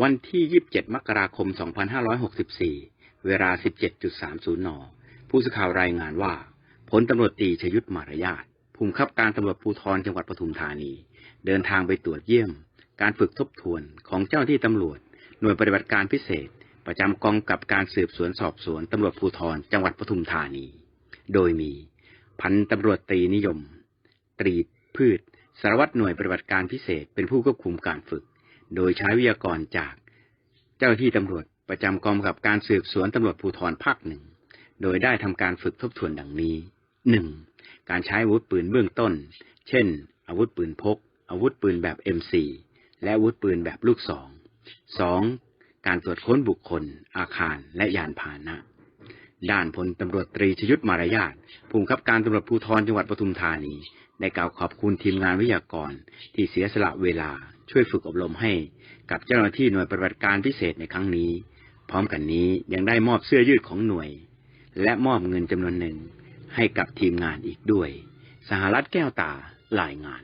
วันที่ 27 มกราคม 2564 เวลา 17.30 น ผู้สื่อข่าวรายงานว่าพลตำรวจตีชยุทธมารยาทภูมิคับการตำรวจภูธรจังหวัดปทุมธานี เดินทางไปตรวจเยี่ยม การฝึกทบทวนของเจ้าหน้าที่ตำรวจ หน่วยปฏิบัติการพิเศษ ประจำกองกับการสืบสวนสอบสวนตำรวจภูธรจังหวัดปทุมธานี โดยมี พันตำรวจตีนิยม ตรีพืช สารวัตรหน่วยปฏิบัติการพิเศษเป็นผู้ควบคุมการฝึก โดยใช้วิทยากรจากเจ้าหน้าที่ตำรวจประจำกองกับการสืบสวนตำรวจภูธรภาคหนึ่ง โดยได้ทำการฝึกทบทวนดังนี้หนึ่งการใช้อาวุธปืนเบื้องต้น เช่น อาวุธปืนพก อาวุธปืนแบบ M4 และอาวุธปืนแบบลูกสองสองการตรวจค้นบุคคล อาคารและยานพาหนะ ด้านพลตำรวจตรีชยุทธมารยาทผู้บังคับการตำรวจภูธรจังหวัดปทุมธานี ได้กล่าวขอบคุณทีมงานวิทยากร ที่เสียสละเวลาช่วยฝึกอบรมให้ กับเจ้าหน้าที่หน่วยปฏิบัติการพิเศษในครั้งนี้ พร้อมกันนี้ยังได้มอบเสื้อยืดของหน่วย และมอบเงินจำนวนหนึ่งให้กับทีมงานอีกด้วย สหรัฐแก้วตารายงาน